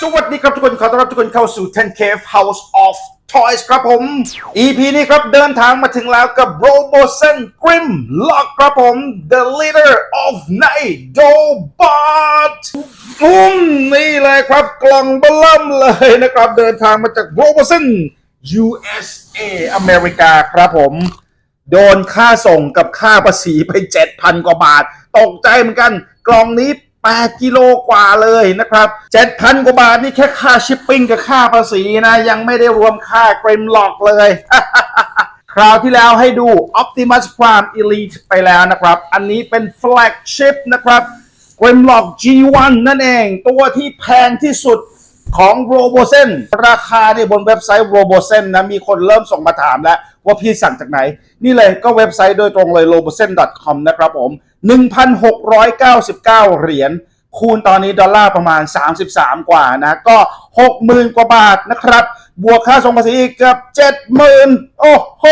สวัสดีครับทุกคน ขอต้อนรับทุกคนเข้าสู่ 10 Cave House of Toys ครับผม EP นี้ครับเดินทางมาถึงแล้วกับ Robosen Grim Lock ครับผม The Leader of Night Dobot อืมนี่เลยครับกล่องเบล่มเลยนะครับ เดินทางมาจาก Robosen USA อเมริกาครับผม โดนค่าส่งกับค่าภาษีไป 7,000 กว่าบาท ตกใจเหมือนกัน กล่องนี้ 8 กิโลกว่าเลยนะครับ 7,000 กว่าบาทนี่แค่ค่าชิปปิ้งกับค่าภาษีนะ ยังไม่ได้รวมค่าเกรมหลอกเลย คราวที่แล้วให้ดู Optimus Prime Elite ไปแล้วนะครับ อันนี้เป็นแฟลกชิพนะครับ Grimlock G1 นั่นเอง ตัวที่แพงที่สุดของ Robosen ราคาเนี่ยบนเว็บไซต์ Robosen นะมีคนเริ่มส่งมาถามแล้วว่าพี่สั่งจากไหน นี่เลยก็เว็บไซต์โดยตรงเลย robosen.com นะครับผม 1,699 เหรียญคูณตอนนี้ดอลลาร์ประมาณ 33 กว่านะก็ 60,000 กว่าบาทนะครับ บวกค่าส่งภาษีกเกือบ70,000 โอ้โห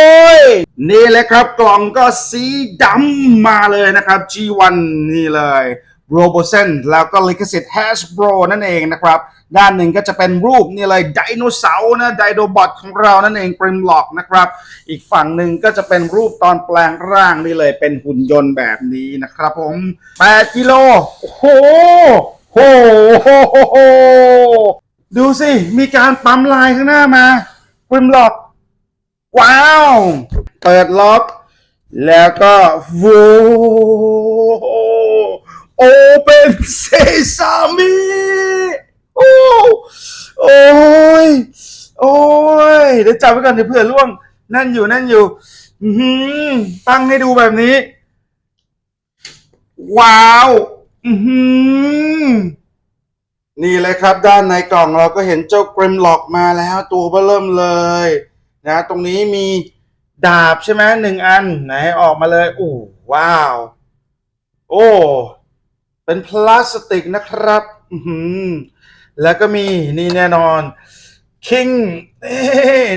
นี่เลยครับกล่องก็สีดำมาเลยนะครับ G1 นี่เลย r o b o s e n แล้วก็ลิขสิทธิ์ Hasbro นั่นเองนะครับ ด้านหนึ่งก็จะเป็นรูปนี่เลยไดโนเสาร์นะไดโดบอทของเรานั่นเองปริมล็อกนะครับ อีกฝั่งหนึ่งก็จะเป็นรูปตอนแปลงร่างนี่เลยเป็นหุ่นยนต์แบบนี้นะครับผม 8 กิโลโอ้โหโหโหโหโหดูสิ มีการปั๊มลายข้างหน้ามาปริมล็อก ว้าว เปิดล็อก แล้วก็วู โอเปนเซซามิโอ้โอ้ยโอ้ยเดี๋ยวจับไว้ก่อนเดี๋ยวเผื่อล่วง นั่นอยู่นั่นอยู่อือหือตั้งให้ดูแบบนี้ ว้าวอือหือนี่เลยครับ ด้านในกล่องเราก็เห็นเจ้ากริมล็อกมาแล้ว ตัวเบอเริ่มเลยนะตรงนี้มีดาบใช่ไหมหนึ่งอัน ไหนออกมาเลยโอ้ว้าว โอ้ เป็นพลาสติกนะครับแล้วก็มีนี่แน่นอน คิง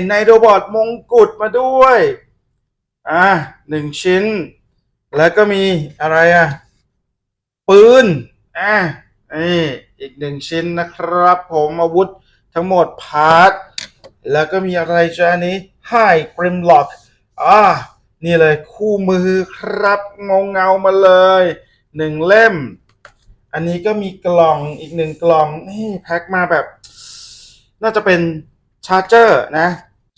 ในโดบอทมงกุฎมาด้วย อะหนึ่งชิ้น แล้วก็มีอะไรอะ ปืน อะนี่อีกหนึ่งชิ้นนะครับ ผมอาวุธทั้งหมดพาร์ทแล้วก็มีอะไรจ้านี้ไฮกริมล็อกอ่านี่เลยคู่มือครับ เงาเงามาเลยหนึ่งเล่ม อันนี้ก็มีกล่องอีกหนึ่งกล่องนี่แพ็คมาแบบ น่าจะเป็นชาร์เจอร์นะ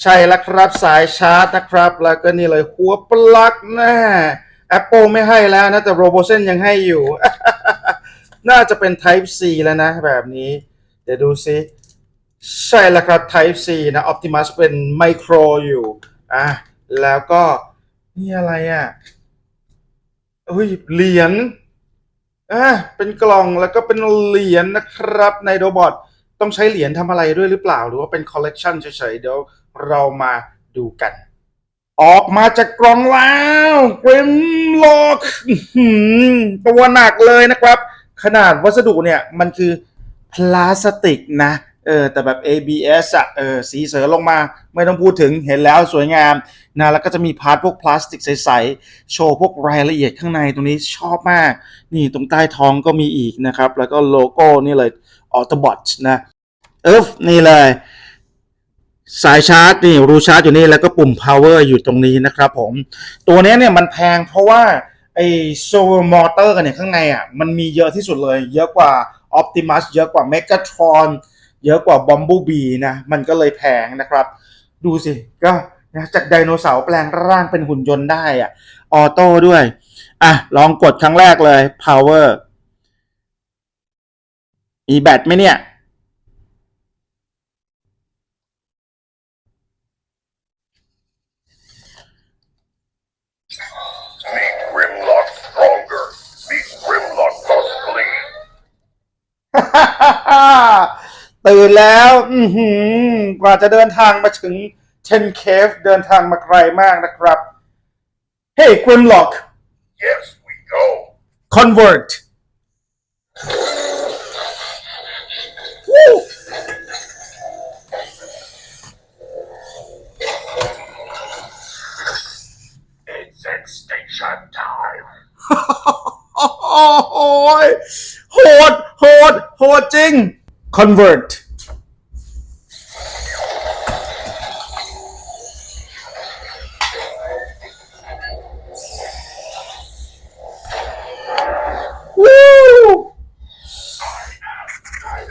ใช่แล้วครับสายชาร์จนะครับ แล้วก็นี่เลยหัวปลั๊กนะ Apple ไม่ให้แล้วนะ แต่ Robosen ยังให้อยู่ น่าจะเป็น Type C แล้วนะแบบนี้ เดี๋ยวดูซิใช่แล้วครับ Type C นะ Optimus เป็นไมโครอยู่อะแล้วก็นี่อะไรอะอุ้ยเหรียญ อะเป็นกล่องแล้วก็เป็นเหรียญนะครับในโรบอทต้องใช้เหรียญทำอะไรด้วยหรือเปล่า หรือว่าเป็นคอลเลกชันเฉยๆเดี๋ยวเรามาดูกัน ออกมาจากกล่องแล้วกริมล็อกตัวหนักเลยนะครับ ขนาดวัสดุเนี่ยมันคือพลาสติกนะ เออแต่แบบ ABS อะเออสีเสือลงมาไม่ต้องพูดถึงเห็นแล้วสวยงามนะแล้วก็จะมีพาร์ทพวกพลาสติกใสๆโชว์พวกรายละเอียดข้างในตรงนี้ชอบมาก นี่ตรงใต้ท้องก็มีอีกนะครับ แล้วก็โลโก้นี่เลย Autobot นะเอฟนี่เลย สายชาร์จนี่รูชาร์จอยู่นี่แล้วก็ปุ่ม power อยู่ตรงนี้นะครับผม ตัวนี้เนี่ยมันแพงเพราะว่าไอ้ servo motor กันเนี่ยข้างในอะมันมีเยอะที่สุดเลย เยอะกว่า Optimus เยอะกว่า Megatron เยอะกว่าบอมบูบีนะ มันก็เลยแพงนะครับ ดูสิ ก็จากไดโนเสาร์แปลงร่างเป็นหุ่นยนต์ได้อะ ออโต้ด้วย อะ ลองกดครั้งแรกเลย power มีแบตไหมเนี่ย ตื่นแล้ว อือหือกว่าจะเดินทางมาถึงเชนเคฟเดินทางมาไกลมากนะครับเฮ้ย Grimlock Yes, we go. convert วู้ It's extinction time. โหยโหดโหดโหดจริง convert วู้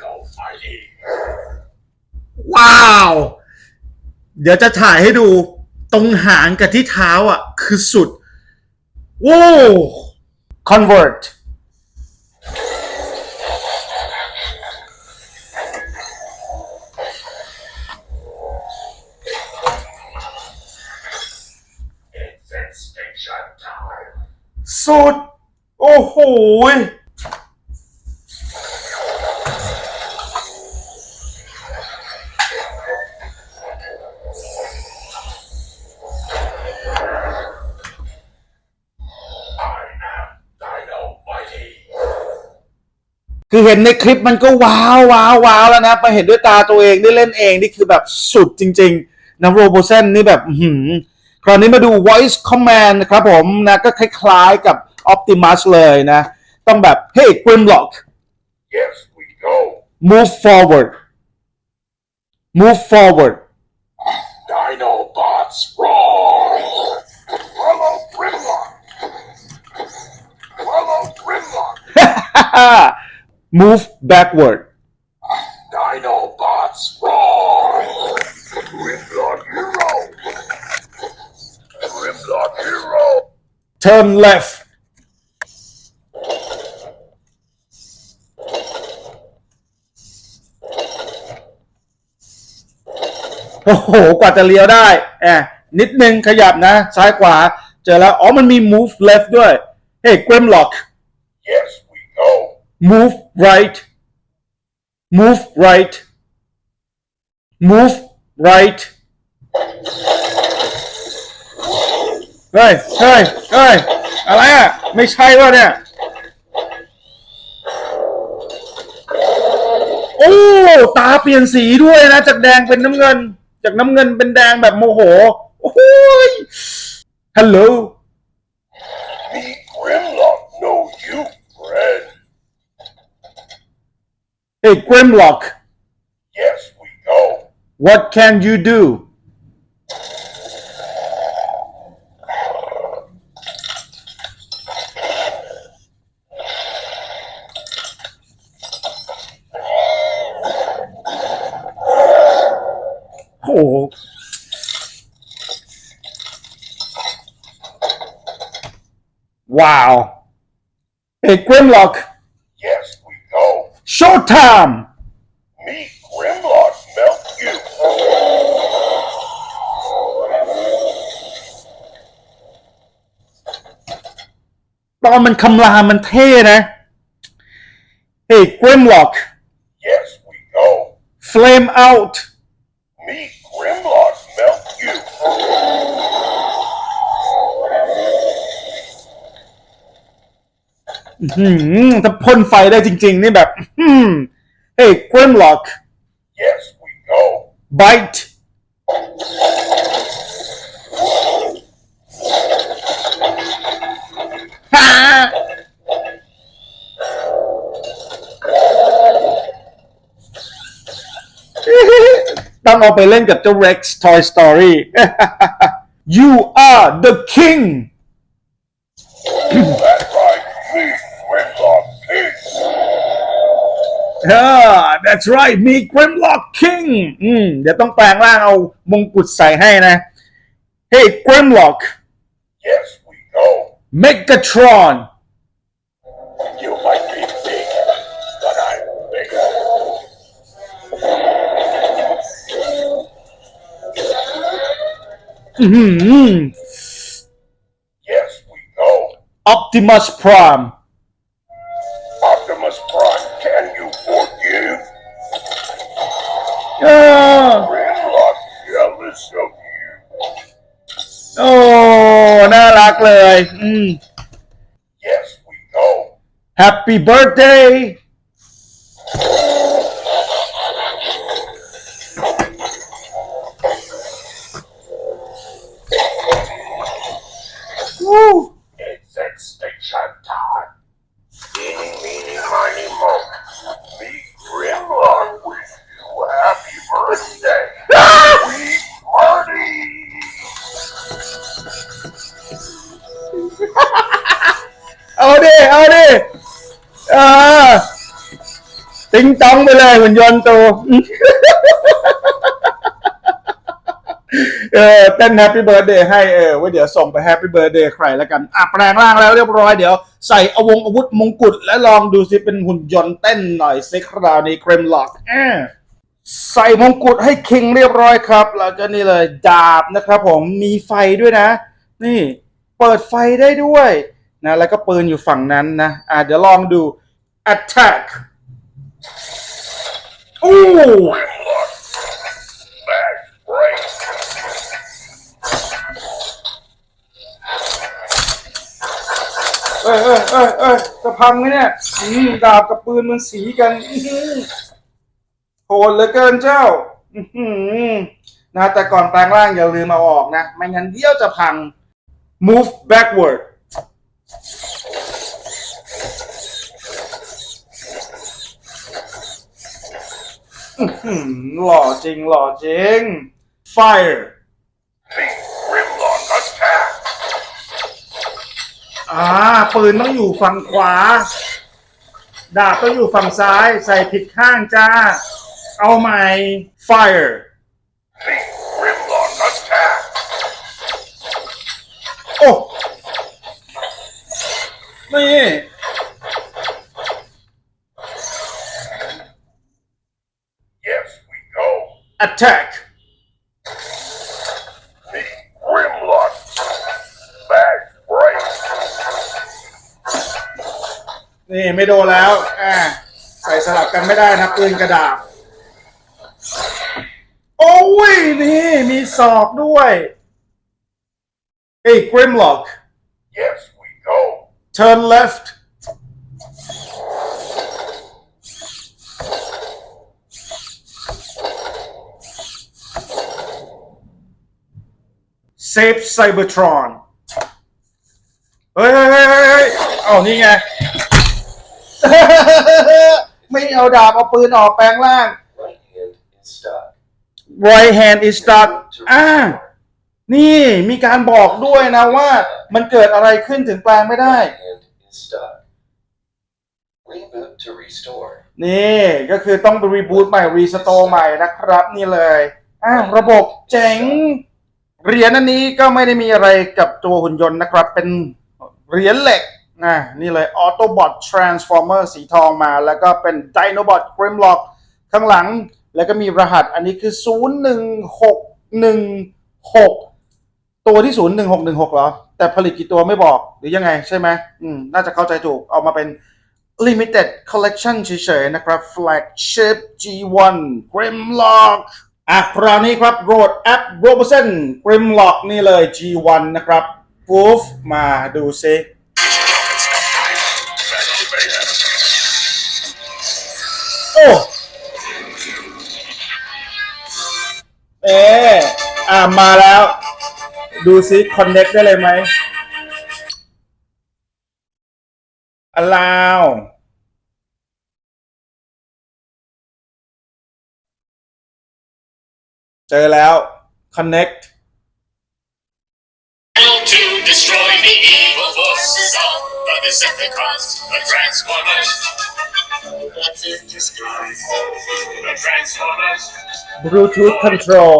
Almighty. ว้าวเดี๋ยวจะถ่ายให้ดูตรงหางกับที่เท้าอะ คือสุดว้าว convert สุด โอ้โหคือเห็นในคลิปมันก็ว้าวว้าวว้าวแล้วนะไปเห็นด้วยตาตัวเองได้เล่นเองนี่คือแบบสุดจริง ๆนะโรโบเซนนี่แบบ อื้อหือ คราวนี้มาดู voice command นะครับผมนะก็คล้ายๆกับ Optimus เลยนะ ต้องแบบ hey Grimlock Yes, we go. move forward move forward Dinobots roar. Follow Grimlock. Follow Grimlock. move backward Dinobots roar. Grimlock hero. Grimlock hero. Turn left โอ้โห กว่าจะเลี้ยวได้แอบนิดนึงขยับนะ ซ้ายขวา เจอแล้ว อ๋อ มันมี move left ด้วย เฮ้ย Grimlock Yes, we go. move right move right move right เฮ้ยเฮ้ยเฮ้ยอะไรอะ ไม่ใช่วะเนี่ย โอ้ ตาเปลี่ยนสีด้วยนะ จากแดงเป็นน้ำเงิน จากน้ำเงินเป็นแดงแบบโมโห โอ้ยฮัลโหล Me Grimlock know you, friend. Hey Grimlock Yes, we go. what can you do ว้าว Hey Grimlock Yes, we go. Showtime Me Grimlock melt you. ตอนมันคำรามมันเท่นะ Hey Grimlock Yes, we go. Flame out Me Grimlock หืมถ้าพ่นไฟได้จริง ๆ นี่แบบอืม Hey Grimlock Yes, we go. bite ฮ่าต้องเอาไปเล่นกับเจ้า Rex Toy Story You are the king That's right. Me Grimlock King. Ah, that's right มี Grimlock King อืมเดี๋ยวต้องแปลงร่างเอามงกุฎใส่ให้นะ Hey Grimlock Yes, we go. Megatron You might be big, but I'm bigger. อื้อหือ Yes, we go. Optimus Prime โอ้ น่ารักเลย อืม Yes, we go. Happy birthday ติงตองไปเลยหุ่นยนต์ตัวเออเต้นแฮปปี้เบิร์ดเดย์ให้เออไว้เดี๋ยวส่งไปแฮปปี้เบิร์ดเดย์ใครแล้วกัน อะแปลงร่างแล้วเรียบร้อยเดี๋ยวใส่อวงอาวุธมงกุฎและลองดูสิเป็นหุ่นยนต์เต้นหน่อยสิคราวนี้เกรมล็อกอ่าใส่มงกุฎให้คิงเรียบร้อยครับแล้วก็นี่เลยดาบนะครับผมมีไฟด้วยนะ นี่เปิดไฟได้ด้วยนะแล้วก็ปืนอยู่ฝั่งนั้นนะอะเดี๋ยวลองดู attack อู้ Grimlock. Bash break. เอ้ยเอ้ยเอ้ยเอ้ยจะพังไหมเนี่ยอืมดาบกับปืนมันสีกันอื้อหือโหดเหลือเกินเจ้า อื้อหือนะแต่ก่อนแปลงร่างอย่าลืมเอาออกนะ ไม่งั้นเดี๋ยวจะพัง move backward อื้อหือหล่อจริงหล่อจริง fire Team Grimlock attack. อ่าปืนต้องอยู่ฝั่งขวา ดาบต้องอยู่ฝั่งซ้าย ใส่ผิดข้างจ้า เอาใหม่ fire The Grimlock attack. โอ้ นี่ Yes, we go. Attack Team Grimlock. Bash break. นี่ไม่โดนแล้วอ่าใส่สลับกันไม่ได้นะปืนกระดาษโอ้ยนี่มีศอกด้วยเอ้ย Grimlock Yes, we go. turn left save Cybertron เฮ้ยเฮ้ยเฮ้ยเฮ้ยเฮ้ยเอานี่ไง ไม่เอาดาบเอาปืนออกแปลงร่าง Right hand is stuck. right hand is stuck อ่า นี่มีการบอกด้วยนะว่า มันเกิดอะไรขึ้นถึงแปลงไม่ได้ Right hand is stuck. Reboot to restore. นี่ก็คือต้องไปรีบูตใหม่ รีสโตร์ใหม่นะครับ นี่เลยอ่าระบบเจ๋ง เหรียญอันนี้ก็ไม่ได้มีอะไรกับตัวหุ่นยนต์นะครับ เป็นเหรียญเหล็กนะนี่เลย Autobot Transformer สีทองมา แล้วก็เป็น Dinobot Grimlock ข้างหลัง แล้วก็มีรหัสอันนี้คือ 01616 ตัวที่ 01616เหรอ แต่ผลิตกี่ตัวไม่บอกหรือยังไงใช่ไหมอืม น่าจะเข้าใจถูก เอามาเป็น Limited Collection เฉยๆนะครับ Flagship G1 Grimlock อะคราวนี้ครับ Road App Robertson Grimlock นี่เลย G1 นะครับ Proof มาดูซิโอ้เอ๊ะอ่ามาแล้ว ดูซิ Connect ได้เลยไหม allow เจอแล้ว connect to destroy the evil forces of the Decepticons, the Transformers. The Transformers. Bluetooth control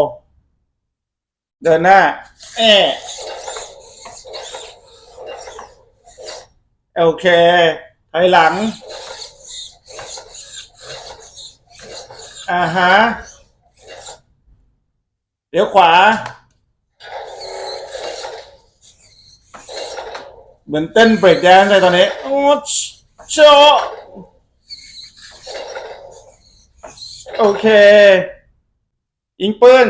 เดินหน้าเอะโอเคถอยหลังอ่าฮะ เดี๋ยวขวา เหมือนเต้นเบรกแดนซ์เลยตอนนี้ โอ้โชโอเคยิงปืน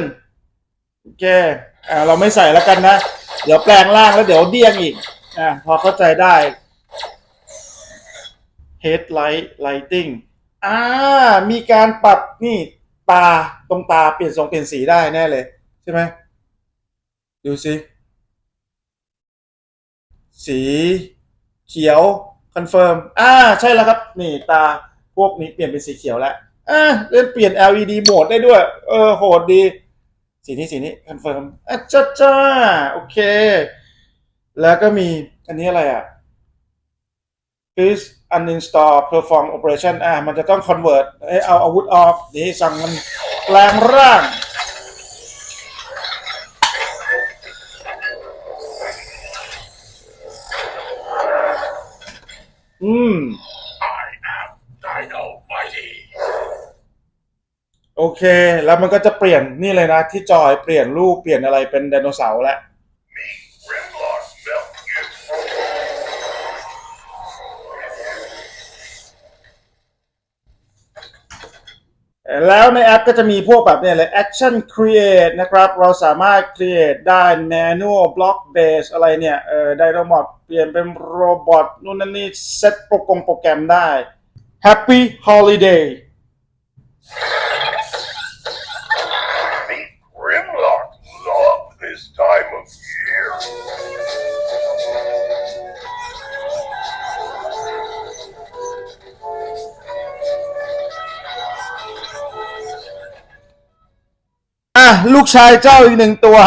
โอเค อ่า เราไม่ใส่แล้วกันนะ เดี๋ยวแปลงร่างแล้วเดี๋ยวเดี้ยงอีก อ่า พอเข้าใจได้ headlight lighting อ่า มีการปรับนี่ตาตรงตาเปลี่ยนทรงเปลี่ยนสีได้แน่เลย ใช่ไหมดูสิสีเขียวคอนเฟิร์มอ่าใช่แล้วครับ นี่ตาพวกนี้เปลี่ยนเป็นสีเขียวแล้วอ่าเล่นเปลี่ยน LED โหมดได้ด้วย เออโหดดี สีนี้สีนี้คอนเฟิร์มอะจ้าจ้าโอเค แล้วก็มีอันนี้อะไรอะ please uninstall perform operation อะมันจะต้อง convert ให้เอาอาวุธออกนี่สั่งมันแปลงร่าง อืม I am Dino Mighty. โอเค แล้วมันก็จะเปลี่ยนนี่เลยนะ ที่จอยเปลี่ยนรูปเปลี่ยนอะไรเป็นไดโนเสาร์แล้ว แล้วในแอปก็จะมีพวกแบบเนี่ยเลย action create นะครับ เราสามารถ create ได้ manual block base อะไรเนี่ยเออ dynamod เปลี่ยนเป็นโรบอทนู่นนั่นนี่ เซตโปรกรมโปรแกรมได้ happy holiday ลูกชายเจ้าอีกหนึ่งตัว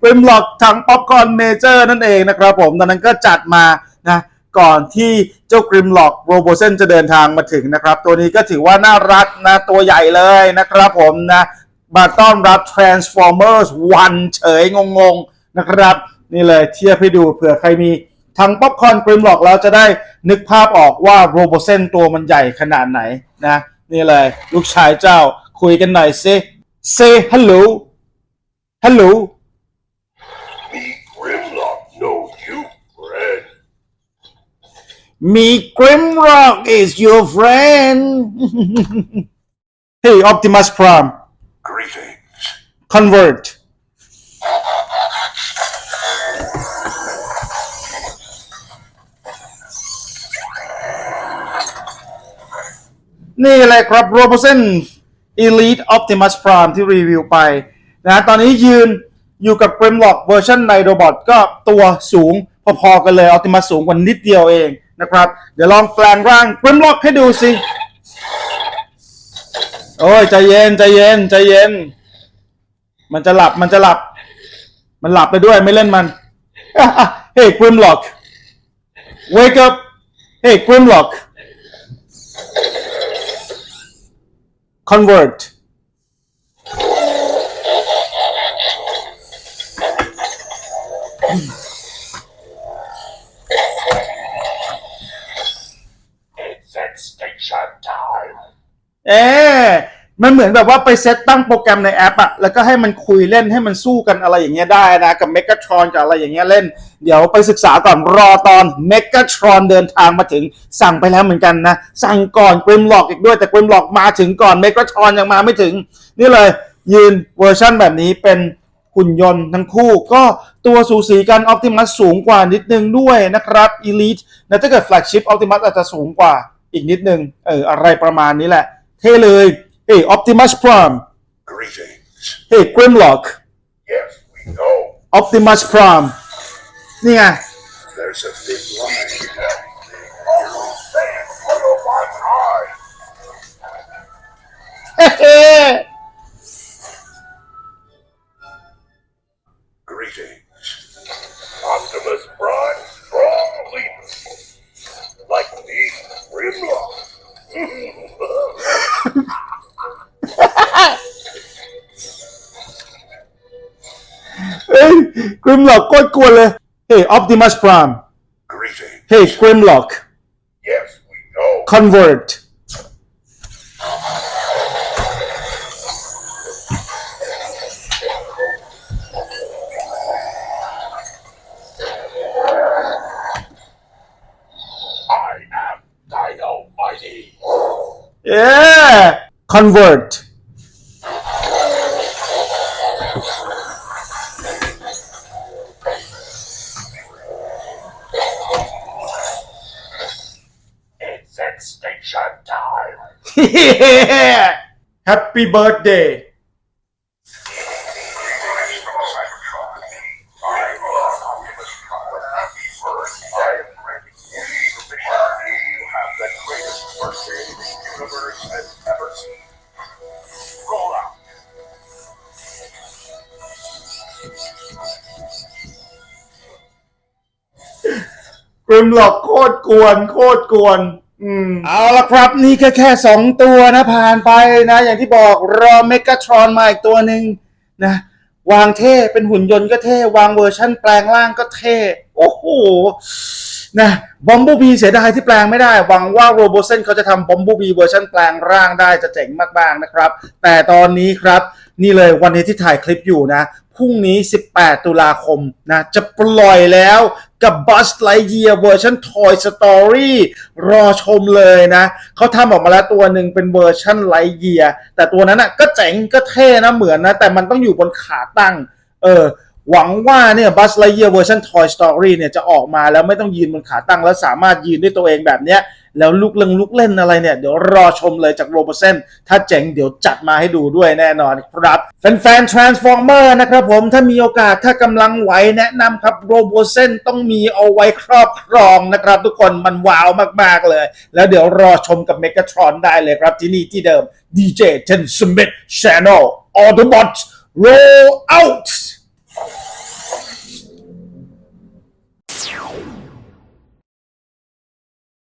เ r มหลอกถังป๊อปคอนเมเจอร์นั่นเองนะครับผมตอนนั้นก็จัดมานะก่อนที่เจ้ากริมหลอกโรโบเซนจะเดินทางมาถึงนะครับ ตัวนี้ก็ถือว่าน่ารักนะตัวใหญ่เลยนะครับผมนะมาต้อนรับ Transformers วันเฉยงงๆนะครับ นี่เลยเทียบให้ดูเผื่อใครมีทั้งป๊อปคอนกริมหลอกแล้วจะได้นึกภาพออกว่าโรโบเซนตัวมันใหญ่ขนาดไหนนะนี่เลย ลูกชายเจ้าคุยกันหน่อยสิ Say hello. Hello. Me Grimlock know you, friend. Me Grimrock is your friend. hey, Optimus Prime. Greetings. Convert. Nihilek Elite Optimus Prime ที่รีวิวไปนะตอนนี้ยืนอยู่กับ Grimlock เวอร์ชันในโรบอทก็ตัวสูงพอๆกันเลย Optimus สูงกว่านิดเดียวเองนะครับ เดี๋ยวลองแปลงร่าง Grimlock ให้ดูสิ โอ้ย ใจเย็น ใจเย็น ใจเย็น มันจะหลับมันจะหลับ มันหลับไปด้วยไม่เล่นมัน เฮ้ย Grimlock wake up เฮ้ย Grimlock convert 'It's extinction time. เอ๊ะ มันเหมือนแบบว่าไปเซตตั้งโปรแกรมในแอปอะแล้วก็ให้มันคุยเล่นให้มันสู้กันอะไรอย่างเงี้ยได้นะ กับเมก a ทรอนกับอะไรอย่างเงี้ยเล่น เดี๋ยวไปศึกษาก่อนรอตอนเมก a ทรอนเดินทางมาถึงสั่งไปแล้วเหมือนกันนะ สั่งก่อนกริมหลอกอีกด้วยแต่กริมหลอกมาถึงก่อนเมก a ทรอนยังมาไม่ถึง นี่เลยยืนเวอร์ชั่นแบบนี้เป็นหุ่นยนต์ทั้งคู่ก็ตัวสูสีกันอ p ติมัสสูงกว่านิดนึงด้วยนะครับ Elite นะถ้าเกิดแฟลกชิพอ p ติมัสอาจจะสูงกว่าอีกนิดนึงเอออะไรประมาณนี้แหละ เท่เลย เฮ้ย Optimus Prime Greetings. เฮ้ย Grimlock Yes, we know. Optimus Prime นี่ไง There's a big line. Almost there. Put up on high. เฮ้ Grimlock โคตรกลัวเลยเฮ้ย Optimus Prime Greetings. เฮ้ย Grimlock Yes, we know. Convert I am Dino Mighty. yeah Convert Happy birthday กริมหลอกโคตรกวน โคตรกวน อืม เอาละครับนี่แค่แค่สองตัวนะผ่านไปนะ อย่างที่บอกรอเมกาทรอนมาอีกตัวหนึ่งนะ วางเท่เป็นหุ่นยนต์ก็เท่ วางเวอร์ชั่นแปลงร่างก็เท่ โอ้โหนะบอมบูบีเสียดายที่แปลงไม่ได้ หวังว่าโรโบเซนเขาจะทำบอมบูบีเวอร์ชันแปลงร่างได้จะเจ๋งมากๆนะครับ แต่ตอนนี้ครับนี่เลยวันนี้ที่ถ่ายคลิปอยู่นะพรุ่งนี้ 18 ตุลาคมนะจะปล่อยแล้ว กับ Buzz Lightyear เวอร์ชัน Toy Story รอชมเลยนะ เขาทำออกมาแล้วตัวหนึ่งเป็นเวอร์ชัน Lightyear แต่ตัวนั้นน่ะก็เจ๋งก็เท่นะเหมือนนะ แต่มันต้องอยู่บนขาตั้ง เออหวังว่าเนี่ย Buzz Lightyear เวอร์ชัน Toy Story เนี่ยจะออกมาแล้วไม่ต้องยืนบนขาตั้งแล้วสามารถยืนด้วยตัวเองแบบเนี้ย แล้วลุกเล่นลุกเล่นอะไรเนี่ย เดี๋ยวรอชมเลยจากโรบเซนถ้าเจ๋งเดี๋ยวจัดมาให้ดูด้วยแน่นอนครับ แฟนๆ Transformer นะครับผมถ้ามีโอกาสถ้ากำลังไหวแนะนำครับโรบเซนต้องมีเอาไว้ครอบครองนะครับ ทุกคนมันว้าวมากๆเลย แล้วเดี๋ยวรอชมกับ Megatron ได้เลยครับที่นี่ที่เดิม DJ Ten Smith Channel Autobots Roll Out